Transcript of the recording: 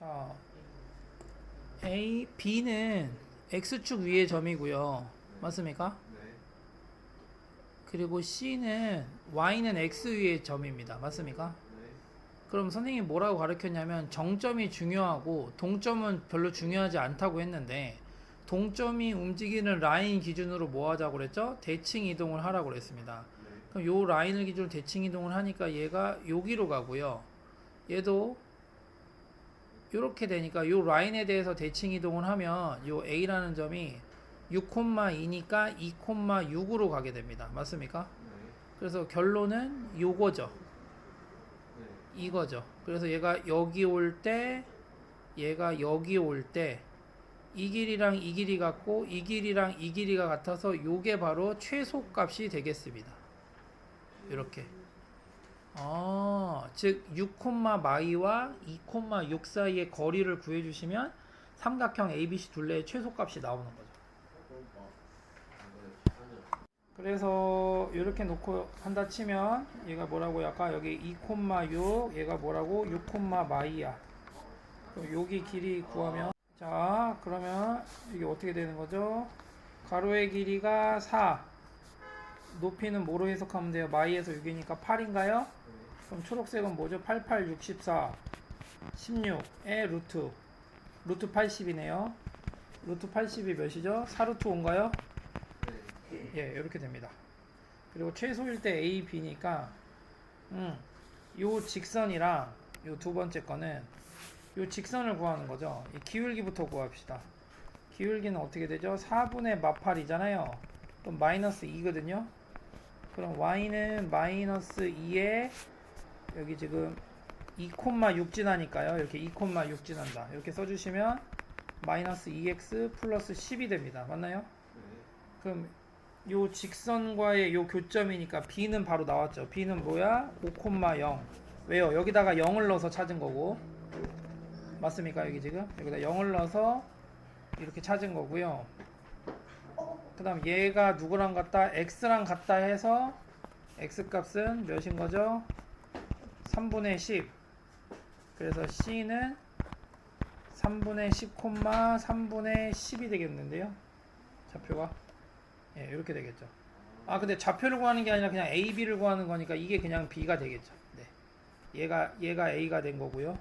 자, A, B는 X축 위의 점이고요. 맞습니까? 네. 그리고 C는 Y는 X 위의 점입니다. 맞습니까? 네. 그럼 선생님이 뭐라고 가르쳤냐면 정점이 중요하고 동점은 별로 중요하지 않다고 했는데 동점이 움직이는 라인 기준으로 뭐 하자고 그랬죠? 대칭 이동을 하라고 그랬습니다. 네. 그럼 요 라인을 기준으로 대칭 이동을 하니까 얘가 여기로 가고요. 얘도 이렇게 되니까 요 라인에 대해서 대칭 이동을 하면 요 A라는 점이 6,2니까 2,6으로 가게 됩니다. 맞습니까? 네. 그래서 결론은 요거죠. 네. 이거죠. 그래서 얘가 여기 올 때, 얘가 여기 올 때, 이 길이랑 이 길이 같고, 이 길이랑 이 길이가 같아서 요게 바로 최소값이 되겠습니다. 이렇게. 아, 즉, 6, 마이와 2, 6 사이의 거리를 구해주시면 삼각형 ABC 둘레의 최소값이 나오는 거죠. 그래서 이렇게 놓고 한다 치면 얘가 뭐라고 아까 여기 2,6 얘가 뭐라고 6, 마이야. 그럼 여기 길이 구하면 자 그러면 이게 어떻게 되는 거죠? 가로의 길이가 4 높이는 뭐로 해석하면 돼요? 마이에서 6이니까 8인가요? 그럼 초록색은 뭐죠? 88, 64 16의 루트 루트 80이네요. 루트 80이 몇이죠? 4루트 5인가요? 네. 예, 이렇게 됩니다. 그리고 최소일 때 A, B니까, 음, 요 직선이랑 요 두 번째 거는 요 직선을 구하는 거죠. 이 기울기부터 구합시다. 기울기는 어떻게 되죠? 4분의 마팔이잖아요. 그럼 마이너스 2거든요. 그럼 y는 마이너스 2에 여기 지금 2,6 지나니까요. 이렇게 2,6 지난다. 이렇게 써주시면 마이너스 2x 플러스 10이 됩니다. 맞나요? 네. 그럼 요 직선과의 요 교점이니까 b는 바로 나왔죠. b는 뭐야? 5,0. 왜요? 여기다가 0을 넣어서 찾은 거고. 맞습니까? 여기 지금? 여기다 0을 넣어서 이렇게 찾은 거고요. 그 다음 얘가 누구랑 같다? x랑 같다 해서 x 값은 몇인 거죠? 3분의 10. 그래서 c는 3분의 10, 3분의 10이 되겠는데요. 좌표가 예, 이렇게 되겠죠. 아, 근데 좌표를 구하는 게 아니라 그냥 A, B를 구하는 거니까 이게 그냥 B가 되겠죠. 네. 얘가 얘가 A가 된 거고요.